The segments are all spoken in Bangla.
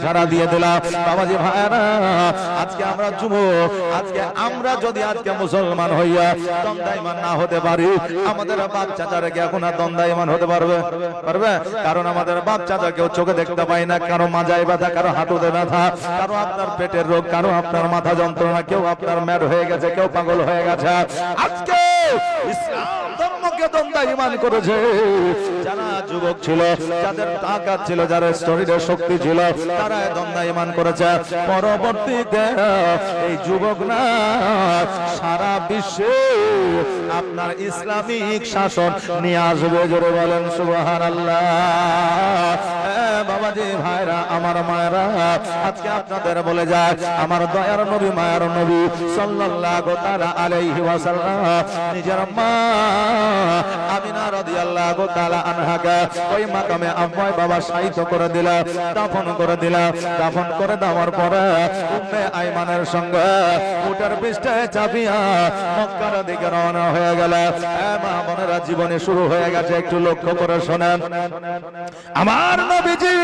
সারা দিয়ে দিলাম বাবাজি ভাইরা আজকে আমরা যুবক, আজকে আমরা যদি আজকে মুসলমান হইয়া দন্দাইমান না হতে পারি, আমাদের বাপ চাচারা কি এখন আর দন্দাইমান হতে পারবে? পারবে? কারণ আমাদের বাপ চাচা কেউ চোখে দেখতে পাই না, কারও মাজায় ব্যথা, কারও হাঁটুতে ব্যথা, কারও আপনার পেটের রোগ, কারও আপনার মাথা যন্ত্রণা, কেউ আপনার ম্যাড হয়ে গেছে, কেউ পাগল হয়ে গেছে। আজকে ইসলাম আপনার ইসলামিক শাসন নিয়ে আসবে জোরে বলেন সুবহান আল্লাহ বাবাজি, ভাইরা, আমার মায়েরা, আজকে আপনাদের বলে যায়, আমার দয়ার নবী, মায়ের নবী, সাল্লাল্লাহু তাআলা আলাইহি ওয়াসাল্লাম, নিজের মা আমিনা আনহাকে ওই মাকামে বাবা করে দিলা, দাফন করে দিলা। দাফন করে দেওয়ার পরে উম্মে আইমানের সঙ্গে উটার পৃষ্ঠায় চাপিয়া মক্কার দিকে রওনা হয়ে গেল। মা বোনেরা, জীবনে শুরু হয়ে গেছে, একটু লক্ষ্য করে শোনেন। আমার নবীজি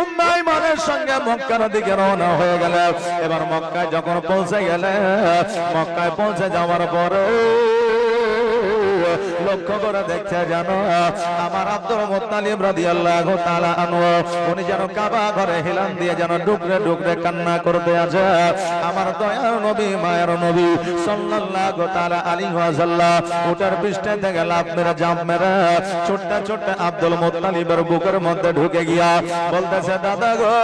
উম্মে সঙ্গে মক্কার দিকে রওনা হয়ে গেল। এবার মক্কায় যখন পৌঁছে গেলে, মক্কায় পৌঁছে যাওয়ার পরে লক্ষ্য করে দেখছে জানো, আমার আব্দুল মুত্তালিব রাদিয়াল্লাহু তাআলা আনহু, উনি যেন কাবা ঘরে হিলান দিয়ে যেন ডুকরে ডুকরে কান্না করতে আছে আমার দয়ার নবী, মায়ের নবী সাল্লাল্লাহু তাআলা আলাইহি ওয়াসাল্লাম ওটার পৃষ্ঠে থেকে লাভ মেরে জাম্প মেরে ছোট্ট ছোট্ট আব্দুল মুত্তালিবের বুকের মধ্যে ঢুকে গিয়া বলতেছে, দাদা গো,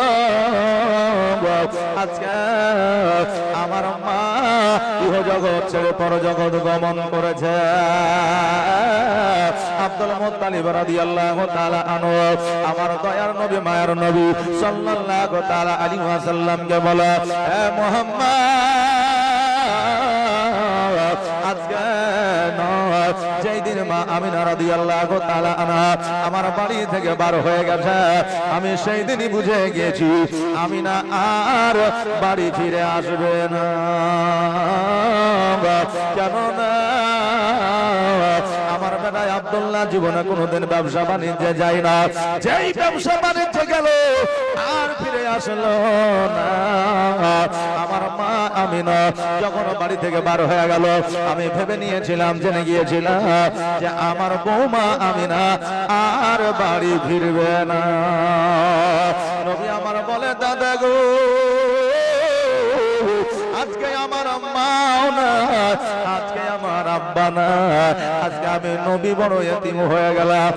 আজকে আমার মা ইহ জগৎ ছেড়ে পর জগৎ গমন করেছে। আব্দুল মুত্তালিব রাদিয়াল্লাহু তাআলা আনহু, আমার দয়ার নবী, মায়ের নবী সাল্লাল্লাহু তাআলা আলাইহি ওয়াসাল্লামকে বলে হে মুহাম্মদ, আজকে আমার বাড়ি থেকে বার হয়ে গেছে, আমি সেই দিনই বুঝে গেছি আমিনা আর বাড়ি ফিরে আসবে না। কেন না আব্দুল্লাহ জীবনে কোনোদিন ব্যবসা বাণিজ্যে যায় না। যেই ব্যবসা বাণিজ্যে গেল, আর ফিরে আসলো না। আমার মা আমি না যখন বাড়ি থেকে বার হয়ে গেল, আমি ভেবে নিয়েছিলাম, জেনে গিয়েছিলাম যে আমার বৌমা আমি না আর বাড়ি ফিরবে না। নবী আমার বলে, দাদা গো আজকে আমার আম্মাও না, আজকে আমার আব্বা না, আজকে আমি নবী বড় হয়ে গেলাম।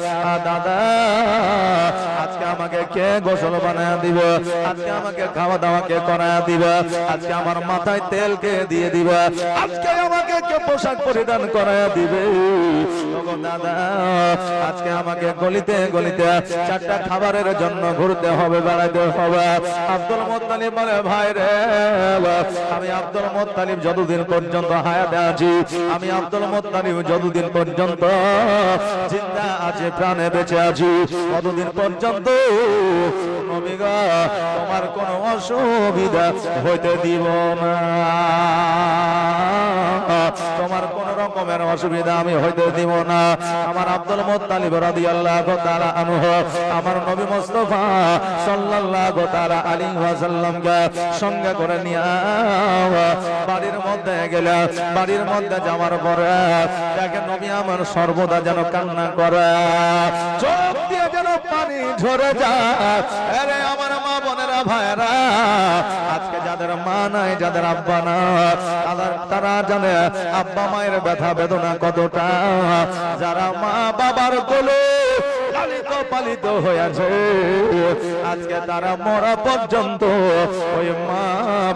দাদা, আজকে আমাকে কে গোসল বানায় দিব? আজকে আমাকে খাওয়া দাওয়া কে করায় দিব? আজকে আমার মাথায় তেল কে দিয়ে দিব? আজকে আমাকে কে পোশাক পরিধান করায় দিবে? দাদা, আজকে আমাকে গলিতে গলিতে চারটা খাবারের জন্য ঘুরতে হবে, বেড়াইতে হবে। আব্দুল মোত্তালিব বলে, ভাই রে, আমি আব্দুল মোত্তালিব যতদিন পর্যন্ত হায়াতে আছি, আমি আব্দুল মোত্তালিব যতদিন পর্যন্ত জিন্দা আছে, প্রাণে বেঁচে আছি, ততদিন পর্যন্ত তোমার কোন অসুবিধা হইতে দিব না। তোমার কোন রকমের অসুবিধা আমি হইতে দিব না। আমার আব্দুল মোত্তালিব রাদিয়াল্লাহু তাআলা আনহু, আমার নবী মুস্তাফা সাল্লাল্লাহু তাআলা আলাইহি ওয়াসাল্লামকে সঙ্গে করে নিয়ে বাড়ির মধ্যে গেল, বাড়ির মধ্যে যাওয়ার পরে দেখে নবী আমার সর্বদা যেন কান্না করে। চোখ যেন পানি ঝরে যায়। আমার মা বোনেরা ভাইরা আজকে যাদের মা নাই, যাদের আব্বা না তারা জানে আব্বা মায়ের ব্যথা বেদনা কতটা। যারা মা বাবার কোলে পালিত হয়েছে, আজকে তারা মরা পর্যন্ত ওই মা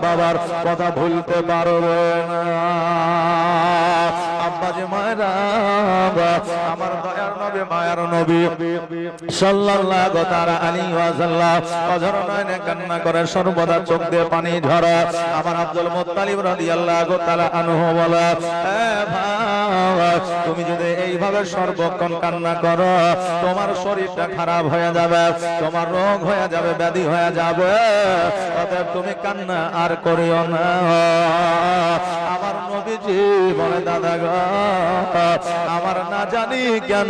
বাবার কথা ভুলতে পারবে না। আব্বা যে আমার মায়ের নবী। সাল্লাল্লাহু তাআলা ওয়াসাল্লাম অঝর কান্না করে সর্বদা চোখ দিয়ে পানি ঝরা। আমার আব্দুল মুত্তালিব রাদিয়াল্লাহু তাআলা আনহু বলে তুমি যদি এইভাবে সর্বক্ষণ কান্না করো, তোমার শরীরটা খারাপ হয়ে যাবে, তোমার রোগ হয়ে যাবে, ব্যাধি হয়ে যাবে। অতএব তুমি কান্না আর করিও না। আমার নবীজি বলে, দাদা গো, আমার না জানি কেন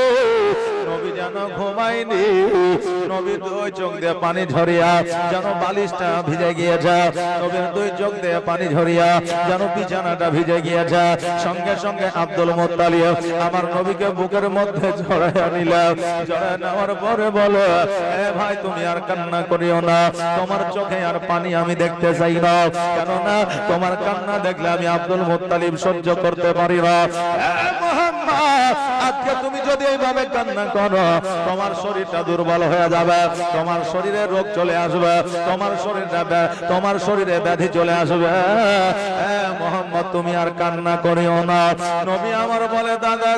নবী যেন ঘুমায়নি। নবীর দুই চোখ দিয়ে পানি ঝরিয়া যেন বালিশটা ভিজে গিয়েছে। নবীর দুই চোখ দিয়ে পানি ঝরিয়া যেন বিছানাটা ভিজে গিয়েছে। সঙ্গে সঙ্গে আব্দুল মোত্তালিব আমার নবীকে বুকের মধ্যে জড়াইয়া নিলাম জড়াই নেওয়ার পরে বলো, এ ভাই, তুমি আর কান্না করিও না। তোমার চোখে আর পানি আমি দেখতে চাই না। কেননা তোমার কান্না দেখলে আমি আব্দুল মোত্তালিব সহ্য করতে পারি না। আজকে তুমি যদি এইভাবে কান্না করো, তোমার শরীরটা দুর্বল হয়ে যাবে, তোমার শরীরে রোগ চলে আসবে, তোমার শরীরে ব্য- তোমার শরীরে ব্যাধি চলে আসবে। মোহাম্মদ, তুমি আর কান্না করিও না। নবী আমার বলে, দাদা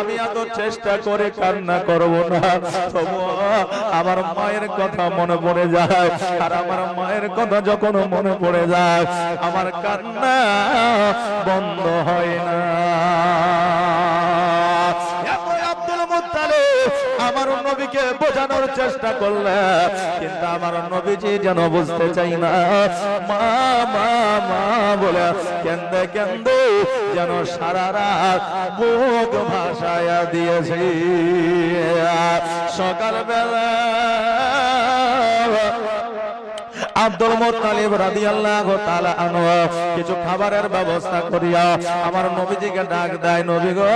আমি এত চেষ্টা করে কান্না করব না। তবু আমার মায়ের কথা মনে পড়ে যায়। আর আমার মায়ের কথা যখন মনে পড়ে যায়, আমার কান্না বন্ধ হয় না। চেষ্টা করলে, কিন্তু আমার নবীজি যেন বুঝতে চাই না। মা মা মা বলে, কেন্দে কেন্দে যেন সারা রাত বুক ভাষায় দিয়েছি। সকালবেলা আব্দুল মুত্তালিব রাদিয়াল্লাহু তাআলা আনহু, কিছু খাবারের ব্যবস্থা করিয়া আমার নবীজিকে ডাক দেয়, নবী গো,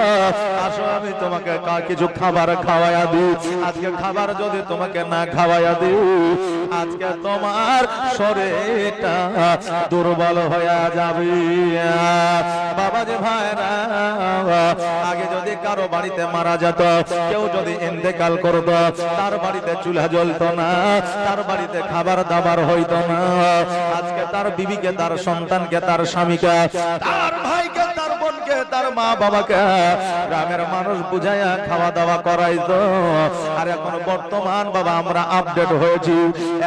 আসো, আমি তোমাকে কিছু খাবার খাওয়ায়া দিই। আজকে খাবার যদি তোমাকে না খাওয়ায়া দিই, আজকে তোমার শরীরটা দুর্বল হয়ে যাবে। বাবাজি ভাইরা, আগে যদি কারও বাড়িতে মারা যেত, কেউ যদি ইন্তেকাল করতো, তার বাড়িতে চুলা জ্বলতো না, তার বাড়িতে খাবার দাবার হইতো আজকে তার বিবিকে, তার সন্তানকে, তার স্বামীকে, তার ভাইকে, তার বোনকে, তার মা বাবাকে গ্রামের মানুষ বুঝাইয়া খাওয়া দাওয়া করাইতো। আর এখন বর্তমান বাবা, আমরা আপডেট হয়েছি।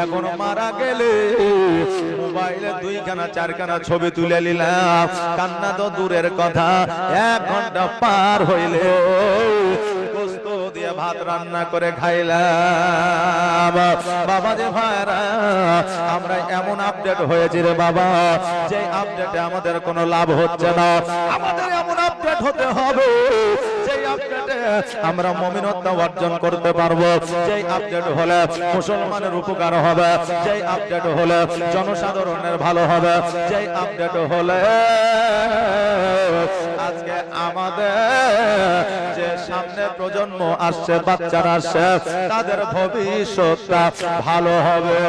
এখন মারা গেলে মোবাইলে দুইখানা, চারখানা ছবি তুলে নিলাম। কান্না তো দূরের কথা, এক ঘণ্টা পার হইলে গোস্ত দিয়ে ভাত রান্না করে খাইলাম। বাবা যে ভাইরা, আমরা এমন আপডেট হয়েছি রে বাবা, যে আপডেটে আমাদের কোনো লাভ হচ্ছে না। আমাদের এমন আপডেট হতে হবে আমরা মমিনত্ব অর্জন করতে পারব। যেই আপডেট হলে মুসলমানের উপকার হবে যেই আপডেট হলে জনসাধারণের ভালো হবে যেই আপডেট হলে আজকে আমাদের যে সামনে প্রজন্ম আসছে, বাচ্চারা আসছে, তাদের ভবিষ্যৎটা ভালো হবে।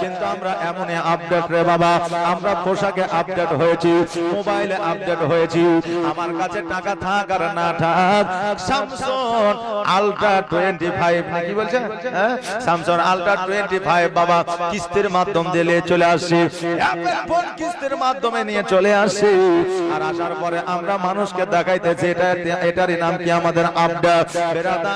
কিন্তু আমরা এমনই আপডেট রে বাবা, আমরা পোশাকে আপডেট হয়েছি, মোবাইলে আপডেট হয়েছি। আমার কাছে টাকা থাক আর না থাক স্যামসং আলট্রা টোয়েন্টি ফাইভ নাকি বলছে? স্যামসং আলট্রা টোয়েন্টি ফাইভ বাবা, কিস্তির মাধ্যম নিয়ে চলে অ্যাপেল ফোন কিস্তির মাধ্যমে নিয়ে চলে আসছি। আর আসার পরে আমরা মানুষকে দেখাইতেছি, এটা এটারই নাম কি আমাদের বেরাদা,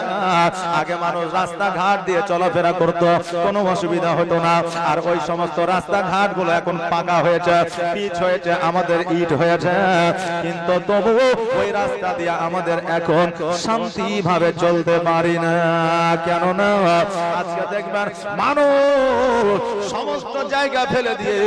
আগে মানুষ রাস্তাঘাট দিয়ে চলাফেরা করত, কোনো অসুবিধা হতো না। আর ওই সমস্ত রাস্তাঘাটগুলো এখন পাকা হয়েছে, পিচ হয়েছে, আমাদের ইট হয়েছে। কিন্তু তবু ওই রাস্তা দিয়ে আমাদের এখন শান্তি ভাবে চলতে পারি না। কেননা আজকে দেখবেন মানুষ সমস্ত জায়গা ফেলে দিয়ে